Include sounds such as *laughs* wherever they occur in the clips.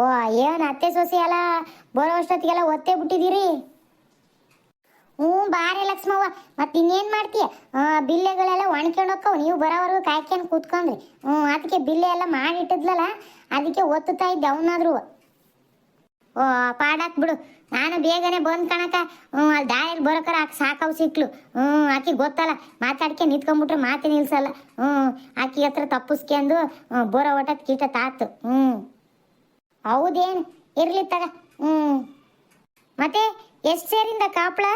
ಓ, ಏನ್ ಅತ್ತೆ ಸೊಸೆ ಎಲ್ಲ ಬರೋ ಅಷ್ಟೊತ್ತಿಗೆಲ್ಲ ಒತ್ತೆ ಬಿಟ್ಟಿದ್ದೀರಿ? ಹ್ಞೂ, ಬಾರಿ ಲಕ್ಷ್ಮವ್ವ, ಮತ್ತೆ ಇನ್ನೇನು ಮಾಡ್ತೀಯ? ಬಿಲ್ಲೆಗಳೆಲ್ಲ ಒಣ್ಕೊಂಡು ಹೋಕ್ಕವು, ನೀವು ಬರೋವರೆಗೂ ಕಾಯ್ಕೊಂಡು ಕೂತ್ಕೊಂಡ್ರಿ. ಹ್ಞೂ, ಅದಕ್ಕೆ ಬಿಲ್ಲೆ ಎಲ್ಲ ಮಾಡಿಟ್ಟಿದ್ಲಲ್ಲ, ಅದಕ್ಕೆ ಒತ್ತುತ್ತಾ ಇದ್ದೆ ಅವನಾದ್ರು. ಓ ಪಾಡಾಕ್ ಬಿಡು. ನಾನು ಬೇಗನೆ ಬಂದ್ ಕಣಕ ಹ್ಞೂ ಅಲ್ಲಿ ದಾರಿಯಲ್ಲಿ ಬರೋಕರ ಆಕೆ ಸಾಕವು ಸಿಕ್ಲು. ಹ್ಞೂ, ಆಕೆ ಗೊತ್ತಲ್ಲ, ಮಾತಾಡ್ಕೆ ನಿಂತ್ಕೊಂಡ್ಬಿಟ್ರೆ ಮಾತೇ ನಿಲ್ಸಲ್ಲ. ಹ್ಞೂ, ಆಕೆ ಹತ್ರ ತಪ್ಪಿಸ್ಕೊಂಡು ಬರೋ ಒಟ್ಟತ್ ಕೀಟ ತಾತು ಹ್ಞೂ. ಹೌದೇನು? ಇರ್ಲಿ ತಗ. ಹ್ಞೂ ಮತ್ತೆ ಎಷ್ಟು ಸೇರಿಂದ ಕಾಪ್ಳ?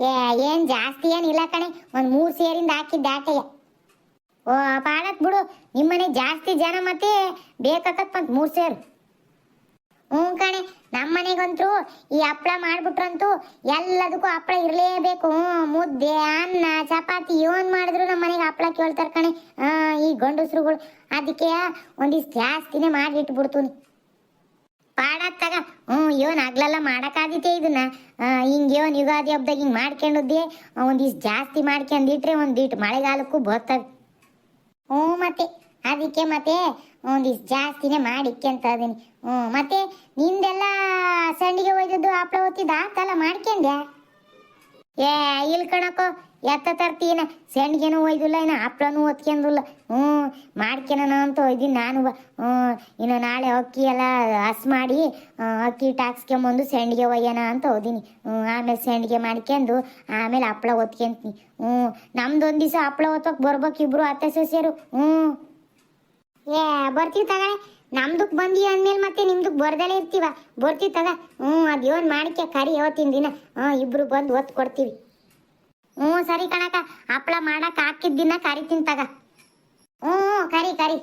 ಏ, ಏನ್ ಜಾಸ್ತಿ ಏನಿಲ್ಲ ಕಣೆ. ಒಂದು ಮೂರು ಸೇರಿಂದ ಹಾಕಿದ್ದ ಆಕೆಯ ಓ ಪಾಡತ್ ಬಿಡು. ನಿಮ್ಮನೆ ಜಾಸ್ತಿ ಜನ ಮತ್ತೆ ಬೇಕಾಕತ್ ಮತ್ ಮೂರು ಸೇರು. ಹ್ಞೂ ಕಣೆ ನಮ್ಮ ಮನೆಗಂತೂ ಈ ಹಪ್ಪಳ ಮಾಡ್ಬಿಟ್ರಂತೂ ಎಲ್ಲದಕ್ಕೂ ಹಪ್ಳ ಇರಲೇಬೇಕು. ಮುದ್ದೆ, ಅನ್ನ, ಚಪಾತಿ, ಏನ್ ಮಾಡಿದ್ರು ನಮ್ಮ ಮನೆಗೆ ಹಪ್ಳ ಕೇಳ್ತಾರೆ ಕಣೆ. ಈ ಗಂಡಸ್ರುಗಳು. ಅದಕ್ಕೆ ಒಂದಿಷ್ಟು ಜಾಸ್ತಿನೇ ಮಾಡಿ ಇಟ್ಬಿಡ್ತೀನಿ ಪಾಡ ತಗ. ಹ್ಞೂ ಇವನ್ ಆಗ್ಲೆಲ್ಲ ಮಾಡಕ್ಕಾದಿತ್ತೆ ಇದನ್ನ. ಹಿಂಗ್ ಇವನ್ ಯುಗಾದಿ ಹಬ್ಬದಾಗ ಹಿಂಗ್ ಮಾಡ್ಕೊಂಡದ್ದೆ? ಒಂದಿಷ್ಟು ಜಾಸ್ತಿ ಮಾಡ್ಕೊಂಡಿಟ್ರೆ ಒಂದಿಟ್ಟು ಮಳೆಗಾಲಕ್ಕೂ ಬರ್ತದೆ. ಹ್ಞೂ ಮತ್ತೆ, ಅದಕ್ಕೆ ಮತ್ತೆ ಒಂದಿಷ್ಟು ಜಾಸ್ತಿನೇ ಮಾಡಿಕ್ಯಂತ ಅದೀನಿ. ಹ್ಞೂ ಮತ್ತೆ ನಿಂದೆಲ್ಲ ಸಂಡಿಗೆ ಒಯ್ದದ್ದು ಹಪ್ಳ ಹೊತ್ತಿದ್ದ ಆತಲ್ಲ ಮಾಡ್ಕೊಂಡೆ ಏ, ಇಲ್ಲಿ ಕಣಕೋ ಎತ್ತ ತರ್ತೀನ ಸಂಡಿಗೆನೂ ಒಯ್ದಿಲ್ಲ, ಇನ್ನು ಹಪ್ಪಳನೂ ಒತ್ಕೊಂಡಿಲ್ಲ ಹ್ಞೂ ಮಾಡ್ಕೊಳೋಣ ಅಂತ ಒಯ್ದೀನಿ ನಾನು. ಹ್ಞೂ ಇನ್ನು ನಾಳೆ ಅಕ್ಕಿ ಎಲ್ಲ ಹಸ್ ಮಾಡಿ ಅಕ್ಕಿ ಟಾಕ್ಸ್ಕೊಂಬಂದು ಸಂಡಿಗೆ ಒಯ್ಯೋಣ ಅಂತ ಹೋದಿನಿ ಹ್ಞೂ ಆಮೇಲೆ ಸಂಡಿಗೆ ಮಾಡ್ಕೊಂಡು ಆಮೇಲೆ ಹಪ್ಳ ಒತ್ಕೊಂತೀನಿ ಹ್ಞೂ ನಮ್ದೊಂದು ದಿವಸ ಹಪ್ಳ ಒತ್ತೋಕೆ ಬರ್ಬೇಕು ಇಬ್ರು ಅತ್ತೆ ಸೊಸೆಯರು. ಹ್ಞೂ ಏ ಬರ್ತೀವಿ ತಗಳೆ ನಮ್ದಕ್ ಬಂದಿ ಅಂದ್ಮೇಲೆ ಮತ್ತೆ ನಿಮ್ದು ಬರ್ದಲೇ ಇರ್ತೀವ. ಬರ್ತೀವಿ ತಗ. ಹ್ಞೂ ಅದು ಮಾಡಿಕೆ ಕರಿ ಯಾವತ್ತಿನ ದಿನ. ಹ್ಞೂ ಇಬ್ರು ಬಂದು ಒತ್ತು ಕೊಡ್ತೀವಿ. ಹ್ಞೂ ಸರಿ ಕಣಕ ಹಪ್ಳ ಮಾಡಕ್ ಹಾಕಿದ ದಿನ ಕರಿತೀನಿ ತಗ. ಹ್ಞೂ ಹ್ಞೂ, ಕರಿ ಕರಿ.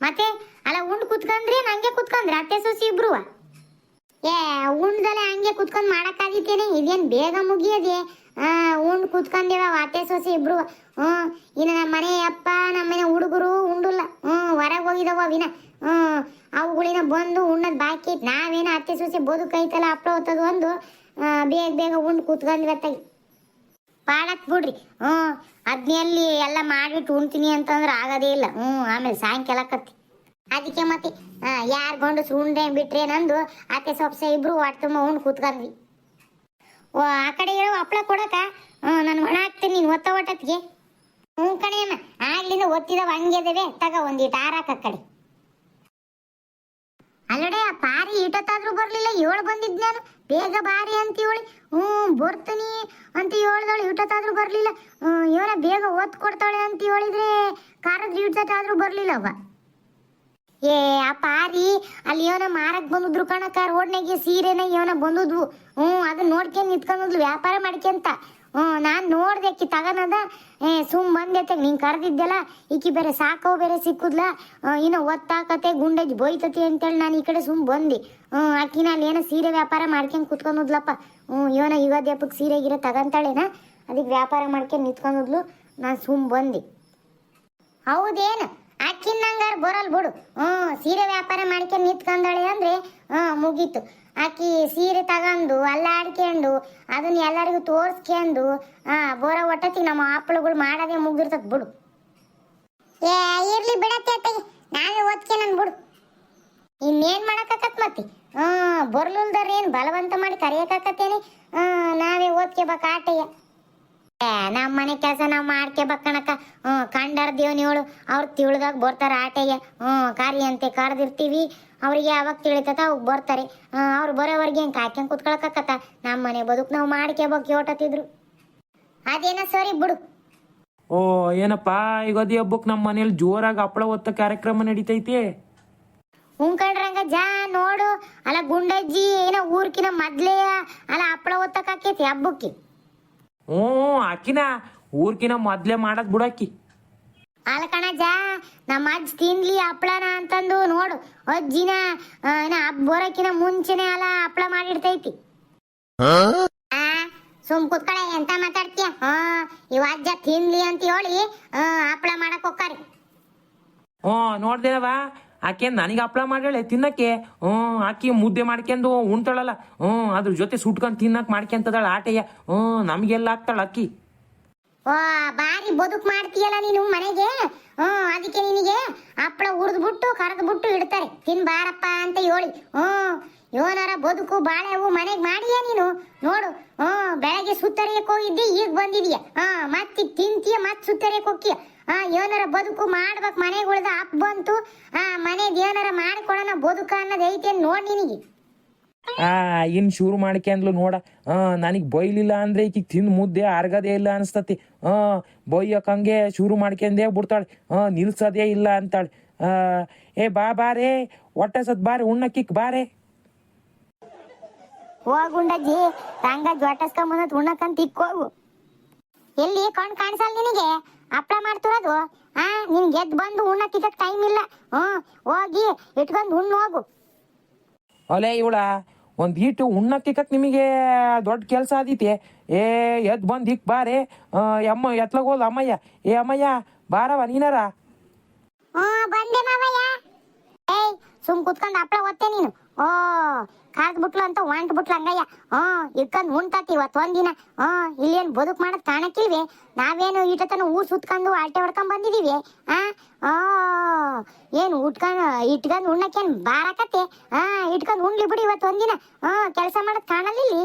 ಮತ್ತೆ ಅಲ್ಲ ಉಂಡು ಕುತ್ಕೊಂಡ್ರಿ ನಂಗೆ ಕುತ್ಕೊಂಡ್ರಿ ಅತ್ತೆ ಸೊಸಿ ಇಬ್ರು? ಏ ಉಂಡ್ದಲೆ ಹಂಗೆ ಕುತ್ಕೊಂಡ್ ಮಾಡಕ್ಕಾಗಿತ್ತೇನೆ ಇದೇನ್ ಬೇಗ ಮುಗಿಯದೆ? ಉಂಡ್ ಕುತ್ಕೊಂಡಿವ ಅತ್ತೆ ಸೊಸಿ ಇಬ್ರು. ಹ್ಮ್ ಇನ್ನು ನಮ್ಮ ಮನೆ ಅಪ್ಪ ನಮ್ಮ ಮನೆ ಹುಡುಗರು ಉಂಡುಲ್ಲ ಹ್ಮ್ ಹೊರಗೆ ಹೋಗಿದವ ವಿನ ಹ್ಮ್ ಅವುಗಳಿನ ಬಂದು ಉಣ್ಣದ್ ಬಾಕಿ. ನಾವೇನ ಅತ್ತೆ ಸೊಸೆ ಬದುಕೈತಲ್ಲ ಹಪ್ಳ ಹೊತ್ತದು ಒಂದು ಬೇಗ ಬೇಗ ಉಂಡ್ ಕುತ್ಕೊಂಡ್ವತ್ತಾಗಿ ಪಾಡಕ್ ಬಿಡ್ರಿ. ಹ್ಮ್ ಅದ್ನಲ್ಲಿ ಎಲ್ಲ ಮಾಡಿಬಿಟ್ಟು ಉಣ್ತೀನಿ ಅಂತಂದ್ರೆ ಆಗೋದೇ ಇಲ್ಲ. ಹ್ಮ್ ಆಮೇಲೆ ಸಾಯಂಕಾಲ ಕತ್ತಿ. ಅದಕ್ಕೆ ಮತ್ತೆ ಯಾರು ಗಂಡಸ್ರು ಉಂಡೆ ಬಿಟ್ರೆ ನಂದು, ಅತ್ತೆ ಸೊಪ್ಸೆ ಇಬ್ರು ತುಂಬ ಉಂಡು ಕೂತ್ಕೊಂಡ್ವಿ. ಓ, ಆ ಕಡೆ ಇರೋ ಹಪ್ಳ ಕೊಡಕ ನಾನು ಒಣ ಹಾಕ್ತೀನಿ ನೀನು, ಒತ್ತ ಒಟ್ಟತ್ಗೆ ಹ್ಞೂ ಕಣೆಯಮ್ಮ ಆಗ್ಲಿಂದ ಒತ್ತಿದವ, ಹಂಗೆ ತಗ ಒಂದಿಟ್ಟು ಆರಾಕ ಕಡೆ. ಅಲ್ಲಡೆ ಆ ಪಾರಿ ಇಟತ್ತಾದ್ರೂ ಬರ್ಲಿಲ್ಲ, ಏಳು ಬಂದಿದ್ ನಾನು. ಬೇಗ ಬಾರಿ ಅಂತ ಹೇಳಿ, ಹ್ಞೂ, ಬರ್ತೀನಿ ಅಂತ ಹೇಳ್ದಳು, ಇಟತ್ತಾದ್ರೂ ಬರ್ಲಿಲ್ಲ. ಇವನ ಬೇಗ ಓದ್ ಕೊಡ್ತಾಳೆ ಅಂತ ಹೇಳಿದ್ರೆ ಕಾರದ ಇಟತ್ತಾದ್ರೂ ಬರ್ಲಿಲ್ಲ ಅವ. ಏ, ಆ ಪಾರಿ, ಅಲ್ಲಿ ಇವನ ಮಾರಕ್ ಬಂದಿದ್ರು ಕಣಕ್ಕ, ರೋಡ್ನಾಗೆ ಸೀರೆನ ಇವನ ಬಂದದ್ವು. ಹ್ಞೂ, ಅದನ್ನ ನೋಡ್ಕೊಂಡ್ ನಿಂತ್ಕೊಂಡ್ಲು ವ್ಯಾಪಾರ ಮಾಡ್ಕೊಂತ. ಹ್ಞೂ, ನಾನು ನೋಡ್ದೆ ಅಕ್ಕಿ ತಗನದ. ಏ, ಸುಮ್ ಬಂದೈತೆ ನೀನು ಕರೆದಿದ್ದೆಲ್ಲ, ಈಕಿ ಬೇರೆ ಸಾಕೋ ಬೇರೆ ಸಿಕ್ಕುದ್ಲ. ಇನ್ನು ಒತ್ತಾಕತೆ ಗುಂಡಜ್ ಬೈತತಿ ಅಂತೇಳಿ ನಾನು ಈ ಕಡೆ ಸುಮ್ ಬಂದೆ. ಹ್ಞೂ ಆಕಿನ ಅಲ್ಲಿ ಏನೋ ಸೀರೆ ವ್ಯಾಪಾರ ಮಾಡ್ಕೊಂಡ್ ಕುತ್ಕೊಂಡ್ಲಪ್ಪ ಹ್ಞೂ, ಇವನ ಯುಗಾದಿ ಹಬ್ಬಕ್ಕೆ ಸೀರೆ ಗಿರೆ ತಗಂತಾಳೇನ? ಅದಕ್ಕೆ ವ್ಯಾಪಾರ ಮಾಡ್ಕೊಂಡ್ ನಿಂತ್ಕೊಂಡ್ಲು ನಾನು ಸುಮ್ ಬಂದೆ. ಹೌದೇನು? ಅಕ್ಕಿನ ನಂಗಾರ ಬರಲ್ ಬಿಡು. ಹ್ಞೂ ಸೀರೆ ವ್ಯಾಪಾರ ಮಾಡ್ಕೊಂಡು ನಿಂತ್ಕೊಂಡಾಳೆ ಅಂದ್ರೆ ಹ್ಞೂ ಮುಗೀತು. ಆಕಿ ಸೀರೆ ತಗೊಂಡು ಅಲ್ಲಾಡ್ಕೊಂಡು ಅದನ್ನ ಎಲ್ಲರಿಗೂ ತೋರ್ಸ್ಕೊಂಡು ಹಾ ಬೋರ ಒಟ್ಟತಿ ನಮ್ಮ ಆಪ್ಳುಗಳು ಮಾಡದೆ ಮುಗಿರ್ತದ ಬಿಡು. ಏ ಇರ್ಲಿ ಬಿಡತ್ತೆ ನಾವೇ ಓದ್ಕೆ ನನ್ ಬಿಡು. ಇನ್ನೇನ್ ಮಾಡಕತ್ ಮತ್ತೆ? ಹ್ಮ್ ಬರ್ಲಿಲ್ದಾರ ಏನು ಬಲವಂತ ಮಾಡಿ ಕರೆಯಕ್ಕಾಕತ್ತೇನೆ ಹ್ಮ್ ನಾವೇ ಓದ್ಕೆ ಏ, ನಮ್ಮ ಮನೆ ಕೆಲಸ ನಾವು ಮಾಡ್ಕೋಬೇಕಣಕ್ಕ. ಹ್ಞೂ ಕಂಡರ್ ನೀವಳು ಅವ್ರು ತಿಳ್ದಾಗ ಬರ್ತಾರೆ ಆಟೆಗೆ. ಹ್ಞೂ ಕಾರಿ ಅಂತೆ ಕರೆದಿರ್ತೀವಿ. ಅವ್ರಿಗೆ ಯಾವಾಗ ತಿಳಿತತ ಅವಾಗ ಬರ್ತಾರೆ. ಅವ್ರು ಬರೋವರೆಗೆ ಹೆಂಗೆ ಕಾಯ್ಕೊಂಡ್ ಕುತ್ಕೊಳಕತ್ತ ನಮ್ಮ ಮನೆ ಬದುಕು ನಾವು ಮಾಡ್ಕೋಬೇಕು ಯೋಟತಿದ್ರು. ಅದೇನ ಸರಿ ಬಿಡು. ಓ ಏನಪ್ಪ ಯುಗಾದಿ ಹಬ್ಬಕ್ಕೆ ನಮ್ಮ ಮನೇಲಿ ಜೋರಾಗಿ ಹಪ್ಪಳ ಒತ್ತ ಕಾರ್ಯಕ್ರಮ ನಡೀತೈತಿ? ಉಂಕಂಡ್ರಂಗ ಜಾ ನೋಡು. ಅಲ್ಲ ಗುಂಡಜ್ಜಿ ಏನೋ ಊರ್ಕಿನ ಮೊದ್ಲೇ ಅಲ್ಲ ಹಪ್ಪಳ ಹೊತ್ತಕ್ಕೆ ಹಬ್ಬಕ್ಕೆ. ಹ್ಞೂ ಆಕಿನ ಊರ್ಕಿನ ಮೊದ್ಲೇ ಮಾಡದ್ ಬಿಡಾಕಿ ಅಲ್ಲ ಕಣಜ್ಜ ನಮ್ಮ ಅಜ್ಜ ತಿನ್ಲಿ ಹಪ್ಳನ ಅಂತಂದು ನೋಡು. ಅಜ್ಜಿನ ಆ, ಏನ ಹಬ್ಬ ಬರೋಕಿನ ಮುಂಚೆನೆ ಅಲ್ಲ ಹಪ್ಳ ಮಾಡಿಡ್ತೈತಿ ಆ, ಸುಮ್ ಕುತ್ಕಡೆ ಎಂತ ಮಾತಾಡ್ತೀಯ? ಹಾ ಇವ ಅಜ್ಜ ತಿನ್ಲಿ ಅಂತ ಹೇಳಿ ಆ, ಹಪ್ಳ ಮಾಡಕ್ ಹೋಗ್ತಾರಿ ಹ್ಞೂ ನೋಡ್ದೇನವ ಆಕೆ ನನಗೆ ಹಪ್ಳ ಮಾಡ್ಯಾಳೆ, ತಿನ್ನಕ್ಕೆ? ಹ್ಞೂ ಆಕಿ ಮುದ್ದೆ ಮಾಡ್ಕೊಂಡು ಉಣ್ತಾಳಲ್ಲ. ಹ್ಞೂ ಅದ್ರ ಜೊತೆ ಸುಟ್ಕೊಂಡು ತಿನ್ನಕ್ ಮಾಡ್ಕೊಂತದಾಳ ಆಟೆಯ ಹ್ಞೂ ನಮಗೆಲ್ಲ ಆಗ್ತಾಳ ಅಕ್ಕಿ. ಓ, ಬಾರಿ ಬದುಕು ಮಾಡ್ತೀಯಲ್ಲ ನೀನು ಮನೆಗೆ? ಹ್ಞೂ ಅದಕ್ಕೆ ನಿನಗೆ ಹಪ್ಪಳ ಹುರಿದ್ಬಿಟ್ಟು ಕರೆದ್ಬಿಟ್ಟು ಇಡ್ತಾರೆ. ತಿನ್ ಬಾರಪ್ಪ ಅಂತ ಹೇಳಿ. ಹ್ಞೂ ಯೋನರ ಬದುಕು ಬಾಳೆವು ಮನೆಗೆ ಮಾಡಿಯಾ ನೀನು? ನೋಡು. ಹ್ಞೂ ಬೆಳಗ್ಗೆ ಸುತ್ತರಿಯಕ್ಕೆ ಹೋಗಿದ್ದೆ, ಈಗ ಬಂದಿದೀಯ? ಹಾಂ ಮತ್ತೆ ತಿಂತೀಯ, ಮತ್ತೆ ಸುತ್ತರಿಯಕ್ಕೆ ಹೋಗ್ತೀಯ? ಹಾ ಏನಾರ ಬದುಕು ಮಾಡ್ಬೇಕು ಮನೆಗೆ ಉಳಿದ ಅಪ್ ಬಂತು ಹಾ ಮನೆಗೆ ಏನಾರ ಮಾಡಿಕೊಡೋಣ ಬದುಕ ಅನ್ನೋದು ಐತೆ ನೋಡಿ ನಿನಗೆ. ಆ ಇನ್ ಶುರು ಮಾಡ್ಕೆ ಅಂದ್ಲು ನೋಡ. ಆ ನನಗೆ ಬೈಲಿಲ್ಲ ಅಂದ್ರೆ ಈಕಿಗ್ ತಿಂದ್ ಮುದ್ದೆ ಅರ್ಗದೇ ಇಲ್ಲ ಅನ್ಸ್ತತಿ. ಆ ಬೈಯಕ್ ಹಂಗೆ ಶುರು ಮಾಡ್ಕೊಂಡೇ ಬಿಡ್ತಾಳೆ. ಆ ನಿಲ್ಸದೇ ಇಲ್ಲ ಅಂತಾಳೆ. ಆ ಏ ಬಾ ಬಾರೇ ಹೊಟ್ಟೆ ಸತ್ ಬಾರೆ ಉಣ್ಣಕ್ಕಿಕ್ ಬಾರೆ ಹೋಗುಂಡಜ್ಜಿ ತಂಗ ಜೊಟಸ್ಕೊಂಬಂದ್ ಉಣ್ಣಕ್ಕಂತ ಇಕ್ಕೋಗು ಎಲ್ಲಿ ಕಣ್ ಕಾಣಿಸಲ್ಲ ನಿನಗೆ? ಹಪ್ಳ ಮಾಡ್ತಿರೋದು? ಆ ನಿನ್ ಗೆದ್ ಬಂದು ಉಣ್ಣಕ್ಕಿಕ್ಕ ಟೈಮ್ ಇಲ್ಲ. ಹ್ಮ್ ಹೋಗಿ ಇಟ್ಕೊಂಡು ಉಣ್ಣು ಹೋಗು. ಅಲೆ ಇವಳ ಒಂದು ಹೀಟು ಉಣ್ಣಕ್ಕಿಕ್ಕಕ್ ನಿಮಗೆ ದೊಡ್ಡ ಕೆಲಸ ಆದೀತಿ. ಏ ಎದ್ ಬಂದು ಹಿಕ್ ಬಾರೆ. ಅಮ್ಮ ಎತ್ಲಗೋಲ್ ಅಮ್ಮಯ್ಯ. ಏ ಅಮ್ಮಯ್ಯ ಬಾರವ ನೀನಾರ? ಹ್ಮ್ ಬಂದೆ ಮಾವಯ್ಯ. ಸುಮ್ ಕುತ್ಕೊಂಡು ಹಪ್ಳ ಒತ್ತೆ ನೀನು. ಓ ಕಾದ್ ಬಿಟ್ಲು ಅಂತ ಹೊಂಟ್ ಬಿಟ್ಲು ಹಂಗಯ್ಯ. ಹ್ಮ್ ಇಟ್ಕೊಂಡ್ ಉಂಟಾತಿ ಇವತ್ತು ಒಂದಿನ. ಹ್ಮ್ ಇಲ್ಲೇನ್ ಬದುಕ್ ಮಾಡಕ್ ಕಾಣಕ್ಕಿಲ್ವಿ ನಾವೇನು ಈಟತನ ಊರ್ ಸುತ್ಕೊಂಡು ಆಟೆ ಹೊಡ್ಕೊಂಡ್ ಬಂದಿದೀವಿ ಆ? ಆ ಏನ್ ಉಟ್ಕೊಂಡ್ ಇಟ್ಕೊಂಡ್ ಉಣ್ಣಕ್ಕೇನ್ ಬಾರಕತ್ತೆ? ಆ ಇಟ್ಕೊಂಡ್ ಉಣ್ಲಿ ಬಿಡಿ ಇವತ್ತು ಒಂದಿನ. ಹ್ಮ್ ಕೆಲಸ ಮಾಡಕ್ ಕಾಣಲಿಲ್ಲಿ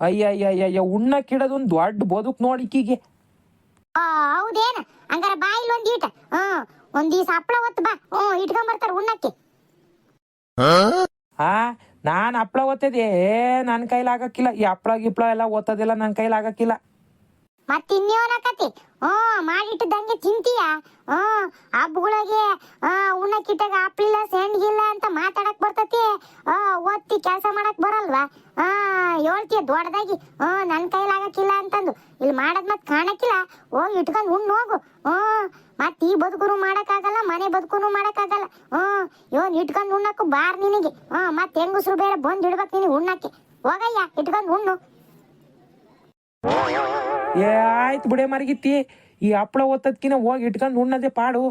ಅಯ್ಯ ಅಯ್ಯ ಅಯ್ಯ ಅಯ್ಯ ಉಣ್ಣಕ್ಕಿಡೋದೊಂದು ದೊಡ್ಡ ಬದುಕ್ ನೋಡಿಕಿಗೆ ಆ ಹೌದೇನ? ಹಂಗಾರ ಬಾಯಿಲ್ ಇಲ್ಲಿ ಒಂದ್ ಈಟ. ಹ್ಮ್ ಒಂದ್ ದಿವಸ ಹಪ್ಳ ಒತ್ತು ಬಾ. ಹ್ಮ್ ಇಟ್ಕೊಂಡ್ ಬರ್ತಾರ ಉಣ್ಣಕ್ಕೆ. ನಾನ್ ಹಪ್ಳ ಓದ್ತಿದ್ದೆ. ನನ್ನ ಕೈಲಿ ಆಗಕ್ಕಿಲ್ಲ ಈ ಹಪ್ಳ ಗಿಪ್ಳ ಎಲ್ಲ ಓದ್ತದಿಲ್ಲ ನನ್ನ ಕೈಲಿ ಆಗಕ್ಕಿಲ್ಲ ಮತ್ ಇನ್ನೇನಕತಿ ಹ್ಮ್ ಮಾಡಿಟ್ಟಿದ್ದಂಗೆ ತಿಂತೀಯ? ಹ್ಮ್ ಹಬ್ಬಗಳಿಗೆ ಉಣ್ಣಕ್ಕಿಟ್ಟಾಗ ಹಪ್ಲಿಲ್ಲ ಸೆಂಡ್ಗಿಲ್ಲ ಅಂತ ಮಾತಾಡಕ್ ಬರ್ತತಿ? ಒತ್ತಿ ಕೆಲಸ ಮಾಡಕ್ ಬರಲ್ವಾ? ಆ ಹೇಳ್ತೀಯ ದೊಡ್ಡದಾಗಿ? ಹ್ಮ್ ನನ್ನ ಕೈಲಾಗಕ್ಕಿಲ್ಲ ಅಂತಂದು. ಇಲ್ಲಿ ಮಾಡದ್ ಮತ್ ಕಾಣಕ್ಕಿಲ್ಲ. ಹೋಗಿ ಇಟ್ಕೊಂಡ್ ಉಣ್ಣು ಹೋಗು. ಹ್ಮ್ ಮತ್ ಈ ಬದುಕುನು ಮಾಡಕ್ಕಾಗಲ್ಲ, ಮನೆ ಬದುಕುನು ಮಾಡಕ್ಕಾಗಲ್ಲ. ಹ್ಮ್ ಇವನ್ ಇಟ್ಕೊಂಡ್ ಉಣ್ಣಕ್ಕೂ ಬಾರ್ ನಿನಗೆ. ಹ್ಮ್ ಮತ್ ಹೆಂಗಸ್ರು ಬೇರೆ ಬಂದ್ ಇಡ್ಬೇಕು ನಿನಗೆ ಉಣ್ಣಕ್ಕೆ. ಹೋಗಯ್ಯ, ಇಟ್ಕೊಂಡು ಉಣ್ಣು. ಏ ಆಯ್ತು ಬಿಡೆ ಮರಗಿತ್ತಿ. ಈ ಹಪ್ಪಳ ಓದ್ತದ್ಕಿನ ಹೋಗಿ ಇಟ್ಕೊಂಡು ಉಣ್ಣದೆ ಪಾಡು.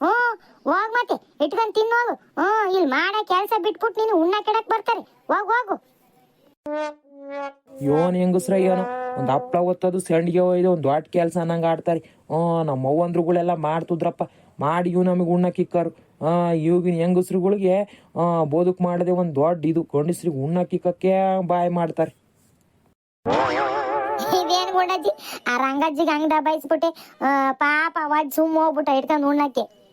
ಹ್ಮ್ ಹೋಗ್ ಮತ್ತೆ. ಇಟ್ಕೊಂಡ್ ತಿನ್ನೋದು ಹ್ಮ್ ಇಲ್ಲಿ ಮಾಡೋ ಕೆಲಸ ಬಿಟ್ಬಿಟ್ಟು ನೀನು ಉಣ್ಣ ಕೆಡಕ್ ಬರ್ತಾರೆ. ಹೋಗ್ ಹೋಗು. ಯೋನ್ ಹೆಂಗಸ್ರ ಏನೋ? ಒಂದು ಹಪ್ಳ ಒತ್ತೋದು ಸಂಡಿಗೆ ಒಯ್ದು ಒಂದು ದೊಡ್ಡ ಕೆಲಸ ಅನ್ನಂಗ ಆಡ್ತಾರೆ. ಹ್ಞೂ ನಮ್ಮ ಅವ್ವಂದ್ರುಗಳೆಲ್ಲ ಮಾಡ್ತಿದ್ರಪ್ಪ. ಮಾಡಿ ಇವು ನಮಗೆ ಉಣ್ಣಕ್ಕಿಕ್ಕರು ಹಾ ಇವಾಗಿನ ಹೆಂಗಸ್ರುಗಳಿಗೆ ಬೋದಕ್ ಬದುಕು ಮಾಡದೆ ಒಂದು ದೊಡ್ಡ ಇದು ಗಂಡಸ್ರಿಗೆ ಉಣ್ಣಕ್ಕಿಕ್ಕಕ್ಕೆ ಬಾಯ್ ಮಾಡ್ತಾರೆ. ಇದೇನ್ ಗುಂಡಜ್ಜಿ. ಆ ರಂಗಜ್ಜಿಗೆ ಹಂಗೆ ದಬಾಯಿಸ್ಬಿಟ್ಟೆ. ಪಾಪ ಅವಾಜ್ ಸುಮ್ಮ ಹೋಗ್ಬಿಟ್ಟ ಇಟ್ಕೊಂಡು ಉಣ್ಣಕ್ಕೆ.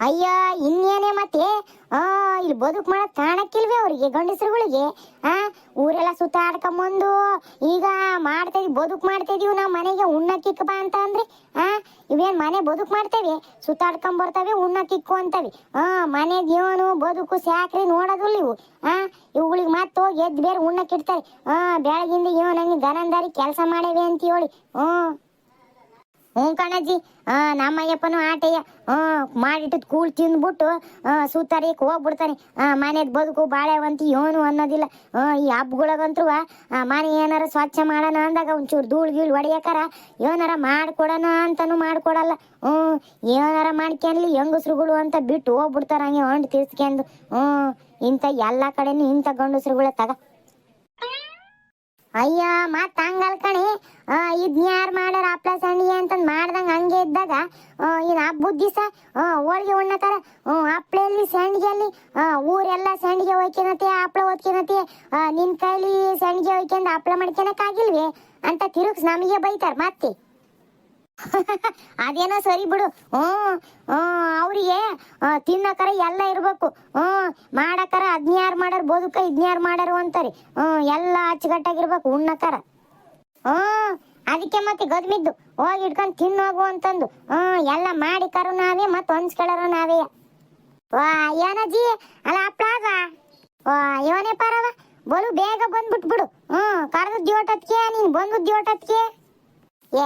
ಅಯ್ಯ, ಇನ್ನೇನೆ ಮತ್ತೆ? ಆ, ಇಲ್ಲಿ ಬದುಕು ಮಾಡಕ್ ಕಾಣಕ್ಕಿಲ್ವೇ ಅವ್ರಿಗೆ, ಗಂಡಸರುಗಳಿಗೆ? ಆ, ಊರೆಲ್ಲ ಸುತ್ತಾಡ್ಕೊಂಬಂದು ಈಗ ಮಾಡ್ತಾ ಬದುಕು ಮಾಡ್ತಾ ಇದೀವಿ ನಾವು ಮನೆಗೆ ಉಣ್ಣಕ್ಕಿಕ್ಕ ಬಾ ಅಂತ ಅಂದ್ರೆ? ಆ, ಇವೇನ್ ಮನೆ ಬದುಕು ಮಾಡ್ತೇವೆ? ಸುತ್ತಾಡ್ಕೊಂಡ್ ಬರ್ತವೆ ಉಣ್ಣಕ್ಕಿಕ್ಕು ಅಂತವೆ. ಆ, ಮನೆ ಜೀವನು, ಬದುಕು, ಸಾಕ್ರಿ ನೋಡೋದಿಲ್ಲ ಇವು. ಆ, ಇವುಗಳಿಗೆ ಮತ್ತೆ ಹೋಗಿ ಎದ್ದು ಬೇರೆ ಉಣ್ಣಕ್ಕಿಡ್ತಾರೆ ಆ, ಬೆಳಗಿಂದ ಇವನಂಗೆ ನಂಗೆ ಗನಂದಾರಿ ಕೆಲಸ ಮಾಡೇವೆ ಅಂತ ಹೇಳಿ. ಹ್ಮ್. ಹ್ಞೂ ಕಣಜ್ಜಿ. ನಮ್ಮ ಅಯ್ಯಪ್ಪನು ಆಟಯ್ಯ ಹ್ಞೂ ಮಾಡಿಟ್ಟಿದ್ ಕೂಳ್ ತಿಂದ್ಬಿಟ್ಟು ಸೂತಾರಿ ಹೋಗ್ಬಿಡ್ತಾನೆ. ಮನೆದ್ ಬದುಕು ಬಾಳೆವಂತಿ ಏನು ಅನ್ನೋದಿಲ್ಲ. ಈ ಹಬ್ಬಗಳಗಂತೂ ಮನೆ ಏನಾರ ಸ್ವಚ್ಛ ಮಾಡೋಣ ಅಂದಾಗ ಒಂಚೂರು ಧೂಳು ಗೀಳು ಹೊಡಿಯಕಾರ, ಏನಾರ ಮಾಡ್ಕೊಡೋಣ ಅಂತಾನು ಮಾಡ್ಕೊಡಲ್ಲ. ಹ್ಞೂ, ಏನಾರ ಮಾಡ್ಕೊಂಡ್ಲಿ ಹೆಂಗಸ್ರುಗಳು ಅಂತ ಬಿಟ್ಟು ಹೋಗ್ಬಿಡ್ತಾರ ಹಂಗೆ ಹೊಂಡ್ ತಿರ್ಸ್ಕೊಂಡು ಹ್ಞೂ, ಇಂಥ ಎಲ್ಲ ಕಡೆನೂ ಇಂಥ ಗಂಡಸ್ರುಗಳೇ ತಗ. ಅಯ್ಯ, ಮತ್ತ ಹಂಗಲ್ ಕಣಿ. ಇದ್ನ ಯಾರು ಮಾಡ್ಯಾರ ಮಾಡ್ದಂಗ ಇನ್ ಹಬ್ಬದ ದಿವಸ ಹೋಳಿಗೆ ಉಣ್ಣತಾರ? ಸಂಡಿಗೆ ಅಲ್ಲಿ ಊರೆಲ್ಲ ಸಂಡಿಗೆ ಒಯ್ಕೆನತೆ ಹಪ್ಳ ಒತ್ಕೆನತೆ ನಿನ್ ಕೈಲಿ ಸಂಡಿಗೆ ಒಯ್ಕೊಂಡು ಹಪ್ಳ ಮಾಡ್ಕೊಳಕ್ ಆಗಿಲ್ವೇ ಅಂತ ತಿರುಗ್ಸ್ ನಮಗೆ ಬೈತಾರ ಮತ್ತೆ. *laughs* ಅದೇನೋ ಸರಿ ಬಿಡು. ಹ್ಮ್ ಅವರಿಗೆ ತಿನ್ನಕರ ಎಲ್ಲ ಇರ್ಬೇಕು. ಹ್ಮ್ ಮಾಡಕರ ಅದ್ನ್ಯಾರು ಮಾಡ್ಯಾರ ಬದುಕ ಇದ್ನ್ಯಾರು ಮಾಡರು ಅಂತಾರೆ. ಹ್ಮ್ ಎಲ್ಲ ಅಚ್ಚುಕಟ್ಟಾಗಿರ್ಬೇಕು ಉಣ್ಣಕರ. ಹ್ಮ್ ಅದಕ್ಕೆ ಮತ್ತೆ ಗದ್ಮಿದ್ದು ಹೋಗಿ ಇಟ್ಕೊಂಡು ತಿನ್ನೋಗು ಅಂತಂದು. ಹ್ಮ್ ಎಲ್ಲ ಮಾಡಿ ಕರು ನಾವೇ, ಮತ್ತೆ ಹೊಂಚ್ಕೊಳ್ಳೋರು ನಾವೇ. ವಾ ಏನಜ್ಜಿ ಅಲ್ಲ ಹಪ್ಳ ವಾ, ಇವನೇ ಪಾರವ? ಬಲು ಬೇಗ ಬಂದ್ಬಿಟ್ಬಿಡು ಹ್ಮ್ ಕರೆದು ದ್ಯೋಟತ್ಕೆ ನೀನ್ ಬಂದು ದಿವಟತ್ಗೆ ಏ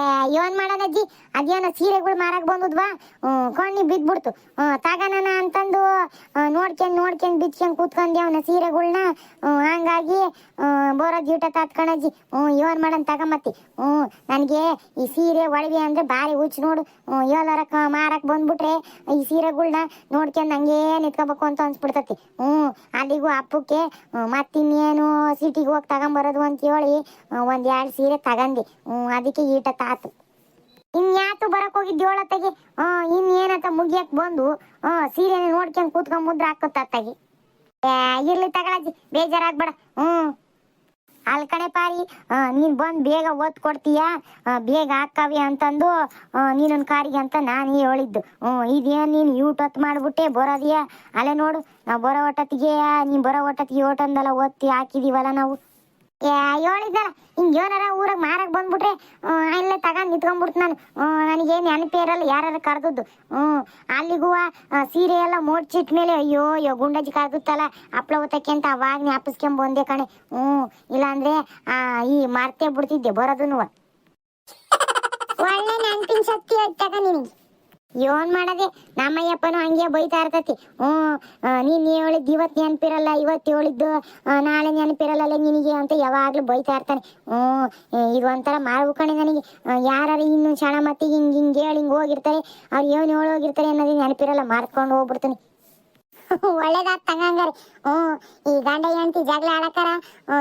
ಮಾಡೋಣ ಅಜ್ಜಿ? ಅದೇನೋ ಸೀರೆಗಳು ಮಾರಕ್ ಬಂದದ್ವಾ ಕಣ್ಣಿ ಬಿದ್ಬಿಡ್ತು. ತಗನನ ಅಂತಂದು ನೋಡ್ ನೋಡ್ಕೊಂಡ್ ನೋಡ್ಕೊಂಡ್ ಬಿಚ್ಕೊಂಡ್ ಕೂತ್ಕೊಂಡಿ ಅವನ ಸೀರೆಗಳನ್ನ ಹಂಗಾಗಿ ಬರೋ ಜೀಟ ತಾತ್ಕಣಜ್ಜಿ ಹ್ಞೂ ಇವನ್ ಮಾಡನ್ ತಗೊಂಬತ್ತಿ. ಹ್ಞೂ ನನಗೆ ಈ ಸೀರೆ ಒಳಗೆ ಅಂದ್ರೆ ಭಾರಿ ಹುಚ್ಚು ನೋಡು. ಏಳರಕ್ಕ ಮಾರಕ್ ಬಂದ್ಬಿಟ್ರೆ ಈ ಸೀರೆಗಳನ್ನ ನೋಡ್ಕೊಂಡ್ ಹಂಗೇ ನಿತ್ಕೋಬೇಕು ಅಂತ ಅನ್ಸ್ಬಿಡ್ತತಿ. ಹ್ಞೂ ಅಲ್ಲಿಗೂ ಅಪ್ಪಕ್ಕೆ ಮತ್ತಿನ್ನೇನು ಸಿಟಿಗೆ ಹೋಗಿ ತಗೊಂಬರೋದು ಅಂತ ಹೇಳಿ ಒಂದ್ ಎರಡು ಸೀರೆ ತಗಂದಿ. ಹ್ಞೂ ಅದಕ್ಕೆ ಈಟ ತಾತು ಇನ್ಯಾತು ಬರಕ್ ಹೋಗಿದ್ದು ಹೇಳತ್ತಗೆ ಹ್ಮ್ ಏನತ್ತ ಮುಗಿಯಕ್ ಬಂದು ಹ್ಮ್ ಸೀರೆ ನೋಡ್ಕೊಂಡ್ ಕೂತ್ಕೊಂಡ್ ಮುದ್ರ ಹಾಕತ್ತಗಿ ಇರ್ಲಿ ತಗಳಜ್ಜಿ ಬೇಜಾರಾಗ್ಬೇಡ. ಹ್ಮ್. ಅಲ್ ಕಡೆ ಪಾರಿ ನೀನ್ ಬಂದ್ ಬೇಗ ಓದ್ ಕೊಡ್ತೀಯ? ಬೇಗ ಹಾಕವಿ ಅಂತಂದು ನೀನೊಂದ್ ಕಾರಿಗೆ ಅಂತ ನಾನು ಹೇಳಿದ್ದು. ಹ್ಮ್, ಇದೇನ್ ನೀನ್ ಯೂಟೊತ್ ಮಾಡ್ಬಿಟ್ಟೆ, ಬರೋದಿಯಾ? ಅಲ್ಲೇ ನೋಡು, ನಾವು ಬರೋ ಒಟ್ಟತ್ತಿಗೆ ನೀನ್ ಬರೋ ಒಟ್ಟತ್ತಿಗೆ ಓಟಂದೆಲ್ಲ ಓದ್ತಿ ಹಾಕಿದೀವಲ್ಲ ನಾವು. ಏ ಹೇಳಿದ್ದಲ್ಲ ಹಿಂಗ್ ಏನಾರ ಊರಾಗ ಮಾರಕ್ ಬಂದ್ಬಿಟ್ರೆ ಅಲ್ಲೇ ತಗೊಂಡ್ ನಿಂತ್ಕೊಂಡ್ಬಿಡ್ತು ನಾನು. ನನಗೇನು ನೆನಪೇ ಇರಲ್ಲ ಯಾರು ಕರೆದದ್ದು. ಹ್ಮ್ ಅಲ್ಲಿಗೂ ಸೀರೆ ಎಲ್ಲ ಮೋಡ್ಚಿಟ್ ಮೇಲೆ, ಅಯ್ಯೋ ಅಯ್ಯೋ, ಗುಂಡಜ್ಜಿ ಕರೆದುತ್ತಲ್ಲ ಹಪ್ಳ ಹೊತ್ತಕ್ಕೆ ಅಂತ ಅವಾಗ ಜ್ಞಾಪಿಸ್ಕೊಂಡ್ ಬಂದೆ ಕಣೆ. ಹ್ಮ್ ಇಲ್ಲಾಂದ್ರೆ, ಆ, ಈ ಮರ್ತೇ ಬಿಡ್ತಿದ್ದೆ ಬರೋದನ್ನು *laughs* ಒಳ್ಳೆ ನೆನಪಿನ ಶಕ್ತಿ ಹೋಯ್ತಾಗ ನಿನಗೆ. ಏನ್ ಮಾಡದೆ? ನಮ್ಮಯ್ಯಪ್ಪನು ಹಂಗೆ ಬೈತಾ ಇರ್ತತಿ. ಹ್ಮ್ ನೀನ್ ಹೇಳಿದ್ ಇವತ್ ನೆನಪಿರಲ್ಲ, ಇವತ್ ಹೇಳಿದ್ದು ನಾಳೆ ನೆನಪಿರಲ್ಲ ನಿನಗೆ ಅಂತ ಯಾವಾಗ್ಲೂ ಬೈತಾ ಇರ್ತಾನೆ. ಹ್ಮ್ ಇದು ಒಂಥರ ಮಾಡ್ಬೇಕಣೆ ಕಣೆ ನನಗೆ. ಯಾರು ಇನ್ನು ಕ್ಷಣ ಮತ್ತೆ ಹಿಂಗ್ ಹಿಂಗ್ ಹೇಳಿ ಹಿಂಗ್ ಹೋಗಿರ್ತಾರೆ, ಅವ್ರ ಏನ್ ಹೇಳಿ ಹೋಗಿರ್ತಾರೆ ಅನ್ನೋದು ನೆನಪಿರಲ್ಲ, ಮಾರ್ಕೊಂಡು ಹೋಗ್ಬಿಡ್ತಾನೆ. ಒಳ್ಳೇದಾತ್ ತಂಗಂಗಾರೆ. ಹ್ಮ್ ಈ ಗಂಡ ಹೆಂಡತಿ ಜಗಳ ಆಡಕಾರ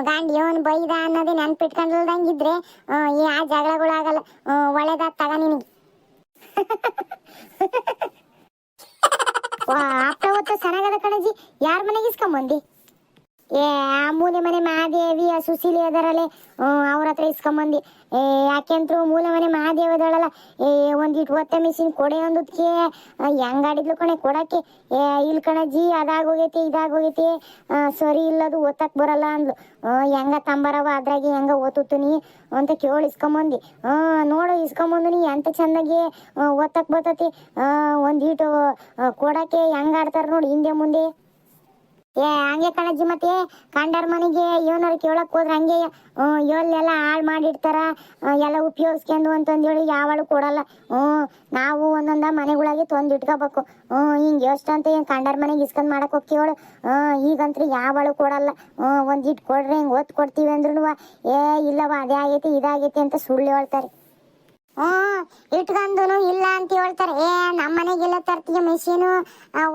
ಗಂಡ ಇವನ್ ಬೈದ ಅನ್ನೋದೇ ನೆನ್ಪಿಟ್ಕೊಂಡಿಲ್ದಂಗಿದ್ರೆ ಈ ಆ ಜಗಳಗಳಾಗಲ್ಲ. ಒಳ್ಳೇದಾತ್ ತಗ ನಿನಗೆ. ವಾ ಅಪ್ಪ ಹೊತ್ತು ಚೆನ್ನಾಗದ ಕಣಜಿ ಯಾರ ಮನೆಗೆ ಇಸ್ಕೊಂಬಂದಿ ಏ ಆ ಮೂಲೆ ಮನೆ ಮಹಾದೇವಿ ಆ ಸುಶೀಲಿ ಅದರಲ್ಲೇ ಅವ್ರ ಹತ್ರ ಇಸ್ಕೊಂಬಂದಿ. ಏ ಯಾಕೆಂತ್ರು ಮೂಲೆ ಮನೆ ಮಹಾದೇವಿ ಅದಳಲ್ಲ ಏ ಒಂದಿಟ್ಟು ಒತ್ತ ಮಿಷಿನ್ ಕೊಡೆ ಒಂದಕ್ಕೆ ಹೆಂಗಾಡಿದ್ಲು ಕಣೆ ಕೊಡಕ್ಕೆ? ಏ ಇಲ್ ಕಣಜ್ಜಿ ಅದಾಗೋಗೈತಿ ಇದಾಗೋಗೈತಿ. ಸರಿ ಇಲ್ಲದು ಒತ್ತಕ್ ಬರಲ್ಲ ಅಂದ್ಲು. ಹೆಂಗ ತಂಬರವ ಅದ್ರಾಗೆ ಹೆಂಗ ಓದುತ್ತೀನಿ ಅಂತ ಕೇಳಿ ಇಸ್ಕೊಂಬಂದಿ. ನೋಡು ಇಸ್ಕೊಂಬಂದಿನಿ ಎಂತ ಚಂದಾಗಿ ಒತ್ತಕ್ ಬರ್ತತಿ. ಆ, ಒಂದೀಟು ಕೊಡಕ್ಕೆ ಹೆಂಗಾಡ್ತಾರೆ ನೋಡಿ ಹಿಂದೆ ಮುಂದೆ. ಏ, ಹಂಗೆ ಕಣಜ್ಜಿ ಮತ್ತೆ, ಕಂಡರ್ ಮನೆಗೆ ಇವನವ್ರ ಕೇಳಕ್ ಹೋದ್ರೆ ಹಂಗೆ ಎಲ್ಲೆಲ್ಲ ಹಾಳು ಮಾಡಿರ್ತಾರ ಎಲ್ಲ ಉಪಯೋಗಿಸ್ಕೊಂಡು ಅಂತಂದೇಳಿ ಯಾವಳು ಕೊಡಲ್ಲ ಹ್ಮ್ ನಾವು ಒಂದೊಂದ ಮನೆಗಳಿಗೆ ತಂದು ಇಟ್ಕೋಬೇಕು ಹ್ಮ್ ಎಷ್ಟು ಅಂತ ಏನ್ ಕಂಡರ್ ಮನೆಗೆ ಇಸ್ಕೊಂಡ್ ಮಾಡಕ್ ಹೋಗ್ತೀವಳು ಹ್ಮ್ ಈಗಂತ್ರಿ ಯಾವಳು ಕೊಡಲ್ಲ ಹ್ಮ್ ಒಂದಿಟ್ ಕೊಡ್ರಿ, ಹಿಂಗೆ ಒತ್ತು ಕೊಡ್ತೀವಿ ಅಂದ್ರೂ ಏ ಇಲ್ಲವ ಅದೇ ಆಗೈತಿ, ಇದಾಗೈತಿ ಅಂತ ಸುಳ್ಳು ಹೇಳ್ತಾರೆ. ಹ್ಮ್ ಇಟ್ಕೊಂಡುನು ಇಲ್ಲ ಅಂತ ಹೇಳ್ತಾರೆ. ಏ ನಮ್ಮ ಮನೆಗೆಲ್ಲ ತರ್ತೀಯ ಮೆಷಿನು.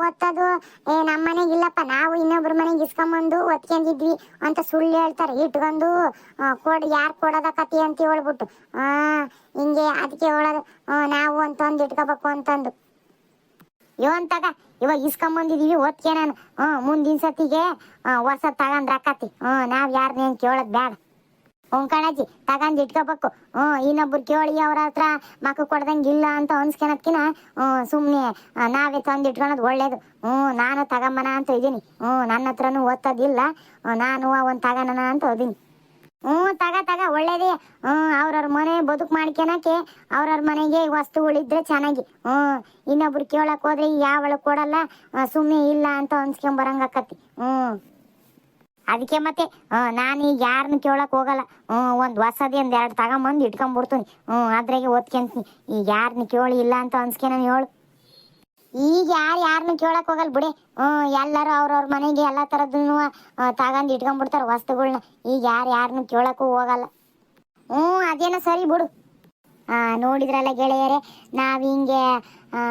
ಒತ್ತದು. ಏ ನಮ್ಮ ಮನೆಗಿಲ್ಲಪ್ಪ ನಾವು ಇನ್ನೊಬ್ರ ಮನೆಗೆ ಇಸ್ಕೊಂಬಂದು ಒತ್ಕೊಂಡಿದ್ವಿ ಅಂತ ಸುಳ್ಳು ಹೇಳ್ತಾರೆ. ಇಟ್ಕೊಂಡು ಕೊಡ್, ಯಾರು ಕೊಡೋದ ಕತಿ ಅಂತ ಹೇಳ್ಬಿಟ್ಟು. ಆ, ಹಿಂಗೆ ಅದಕ್ಕೆ ಹೇಳೋದು. ನಾವು ಅಂತಂದು ಇಟ್ಕೋಬೇಕು ಅಂತಂದು. ಇವನ್ ತಗ ಇವಾಗ ಇಸ್ಕೊಂಬಂದಿದೀವಿ ಒತ್ಕೆ ನಾನು. ಹ್ಮ್ ಮುಂದಿನ ಸತಿಗೆ ಹೊಸ ತಗೊಂಡ್ ರಾಕತಿ ಹ್ಮ್ ನಾವ್ ಯಾರನ್ನೇನ್ ಕೇಳೋದ್ ಬೇಡ ಹ್ಞೂ ಕಣಜ್ಜಿ ತಗೊಂಡ್ ಇಟ್ಕೋಬೇಕು. ಹ್ಞೂ ಇನ್ನೊಬ್ರು ಕೇಳಿ ಅವ್ರ ಹತ್ರ ಮಕ್ಕ ಕೊಡ್ದಂಗೆ ಇಲ್ಲ ಅಂತ ಅನ್ಸ್ಕೊಳದ್ಕಿನ ಹ್ಞೂ ಸುಮ್ಮನೆ ನಾವೇ ತಂದು ಇಟ್ಕೊಳೋದು ಒಳ್ಳೇದು. ಹ್ಞೂ ನಾನು ತಗೊಂಬನ ಅಂತ ಇದ್ದೀನಿ ಹ್ಞೂ ನನ್ನ ಹತ್ರನೂ ಓದ್ತದಿಲ್ಲ ನಾನು ಒಂದು ತಗೋಣ ಅಂತ ಓದೀನಿ ಹ್ಞೂ ತಗ ತಗ, ಒಳ್ಳೇದೇ. ಹ್ಞೂ ಅವ್ರವ್ರ ಮನೆ ಬದುಕು ಮಾಡ್ಕೊಳಕ್ಕೆ ಅವ್ರವ್ರ ಮನೆಗೆ ವಸ್ತುಗಳಿದ್ರೆ ಚೆನ್ನಾಗಿ. ಹ್ಞೂ ಇನ್ನೊಬ್ರು ಕೇಳಕ್ ಹೋದ್ರೆ ಯಾವಳು ಕೊಡಲ್ಲ ಸುಮ್ಮನೆ ಇಲ್ಲ ಅಂತ ಅನ್ಸ್ಕೊಂಬರಂಗಾಕತಿ ಹ್ಞೂ ಅದಕ್ಕೆ ಮತ್ತೆ ನಾನು ಈಗ ಯಾರನ್ನ ಕೇಳಕ್ ಹೋಗಲ್ಲ. ಒಂದು ಹೊಸದೇ ಒಂದು ಎರಡು ತಗೊಂಬಂದು ಇಟ್ಕೊಂಡ್ಬಿಡ್ತೀನಿ. ಹ್ಞೂ, ಅದ್ರಾಗೆ ಓದ್ಕೊಂತೀನಿ. ಈಗ ಯಾರನ್ನ ಕೇಳಿ ಇಲ್ಲ ಅಂತ ಅನ್ಸ್ಕೆ ನಾನು ಹೇಳು. ಈಗ ಯಾರು ಯಾರನ್ನ ಕೇಳಕ್ ಹೋಗಲ್ಲ ಬಿಡಿ. ಹ್ಞೂ, ಎಲ್ಲರೂ ಅವ್ರವ್ರ ಮನೆಗೆ ಎಲ್ಲ ಥರದನ್ನು ತಗೊಂಡು ಇಟ್ಕೊಂಡ್ಬಿಡ್ತಾರೆ ವಸ್ತುಗಳನ್ನ ಈಗ ಯಾರು ಯಾರನ್ನ ಕೇಳಕ್ಕೂ ಹೋಗಲ್ಲ. ಹ್ಞೂ, ಅದೇನೋ ಸರಿ ಬಿಡು. ನೋಡಿದ್ರಲ್ಲ ಗೆಳೆಯರೆ ನಾವು ಹಿಂಗೆ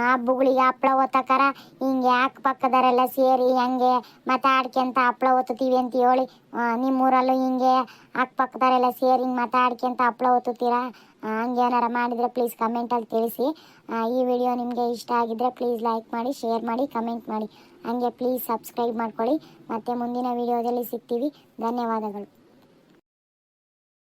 ಹಬ್ಬಗಳಿಗೆ ಹಪ್ಳ ಒತ್ತಕಾರ ಹಿಂಗೆ ಅಕ್ಕಪಕ್ಕದವರೆಲ್ಲ ಸೇರಿ ಹಂಗೆ ಮಾತಾಡ್ಕೊಂತ ಹಪ್ಳ ಒತ್ತುತ್ತೀವಿ ಅಂತ ಹೇಳಿ ನಿಮ್ಮೂರಲ್ಲೂ ಹಿಂಗೆ ಅಕ್ಕಪಕ್ಕದವರೆಲ್ಲ ಸೇರಿ ಹಿಂಗೆ ಮಾತಾಡ್ಕೊಂತ ಒತ್ತುತ್ತೀರಾ ಆ, ಹಂಗೆ ಏನಾರ ಮಾಡಿದರೆ ಪ್ಲೀಸ್ ಕಮೆಂಟಲ್ಲಿ ತಿಳಿಸಿ. ಈ ವಿಡಿಯೋ ನಿಮಗೆ ಇಷ್ಟ ಆಗಿದ್ದರೆ ಪ್ಲೀಸ್ ಲೈಕ್ ಮಾಡಿ ಶೇರ್ ಮಾಡಿ ಕಮೆಂಟ್ ಮಾಡಿ. ಹಂಗೆ ಪ್ಲೀಸ್ ಸಬ್ಸ್ಕ್ರೈಬ್ ಮಾಡ್ಕೊಳ್ಳಿ. ಮತ್ತೆ ಮುಂದಿನ ವಿಡಿಯೋದಲ್ಲಿ ಸಿಗ್ತೀವಿ. ಧನ್ಯವಾದಗಳು.